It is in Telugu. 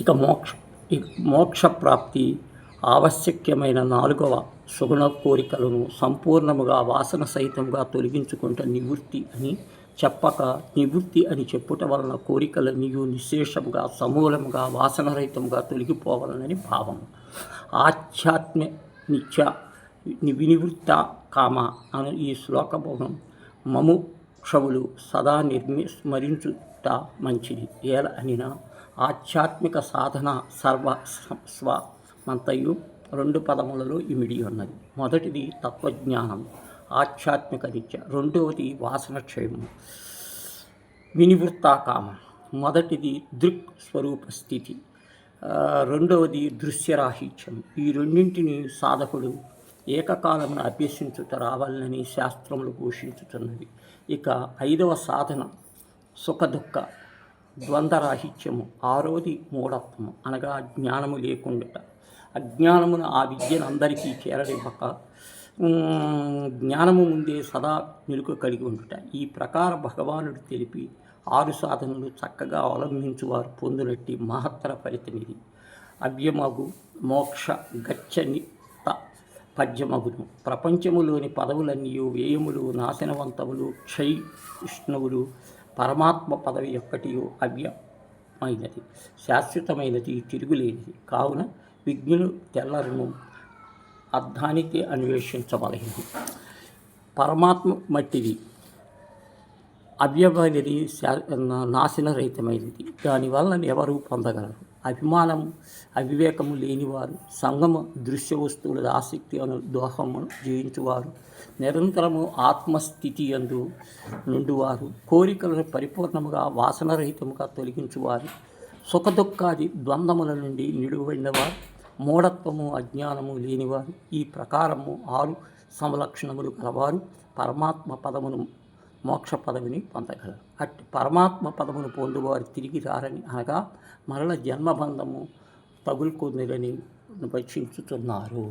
ఇక మోక్ష ఇక మోక్ష ప్రాప్తి ఆవశ్యకమైన నాలుగవ సుగుణ కోరికలను సంపూర్ణముగా వాసన సహితంగా తొలగించుకుంట నివృత్తి అని చెప్పక నివృత్తి అని చెప్పుట వలన కోరికలన్నీయు నిశేషముగా సమూలముగా వాసనరహితంగా తొలగిపోవాలనని భావం. ఆధ్యాత్మ నిత్య వినివృత్త కామ అని ఈ శ్లోకభవనం మము క్షవులు సదా నిర్మి స్మరించుట మంచిది. ఏల అనినా ఆధ్యాత్మిక సాధన సర్వ స్వ మంతయు రెండు పదములలో ఇమిడి ఉన్నది. మొదటిది తత్వజ్ఞానం ఆధ్యాత్మిక నిత్య రెండవది వాసన క్షయము. మొదటిది దృక్ స్వరూప స్థితి. రెండవది దృశ్యరాహిత్యం. ఈ రెండింటిని సాధకుడు ఏకకాలమును అభ్యసించుట రావాలని శాస్త్రములు ఘోషించుతున్నది ఇక ఐదవ సాధన సుఖదుఖ. ద్వంద్వరాహిత్యము ఆరోది మూఢత్వము. అనగా జ్ఞానము లేకుండాట. అజ్ఞానమును ఆ విద్యను అందరికీ చేరనివ్వక జ్ఞానము ముందే సదా నిలుక కలిగి ఉండుట. ఈ ప్రకార భగవానుడు తెలిపి ఆరు సాధనలు చక్కగా అవలంబించువారు పొందినట్టి మహత్తర ఫలితమిది అవ్యమగు మోక్ష గచ్చనిత పద్యమగును. ప్రపంచములోని పదవులన్నీ వ్యయములు నాశనవంతములు క్షయ్ విష్ణువులు పరమాత్మ పదవి ఒక్కటి అవ్యమైనది. శాశ్వతమైనది తిరుగులేనిది. కావున విజ్ఞులు తెల్లరును అర్థానికి అన్వేషించవలసింది పరమాత్మ మట్టిది అవ్యమైనది శా- నా- నాశనరహితమైనది. దానివల్ల ఎవరు పొందగలరు? అభిమానము అవివేకము లేనివారు సంగమ దృశ్య వస్తువుల ఆసక్తి అను దోహమును జయించువారు. నిరంతరము ఆత్మస్థితి అందు నుండివారు. కోరికలను పరిపూర్ణముగా వాసనరహితముగా తొలగించువారు. సుఖదుఖాది ద్వంద్వముల నుండి నిలువబడినవారు. మూఢత్వము అజ్ఞానము లేనివారు. ఈ ప్రకారము ఆరు సమలక్షణములు గలవారు. పరమాత్మ పదమును మోక్ష పదవిని పొందగలరు. అట్టి పరమాత్మ పదమును పొందువారు తిరిగి రారని అనగా మరల జన్మబంధము తగులుకొందిరని పరీక్షించుతున్నారు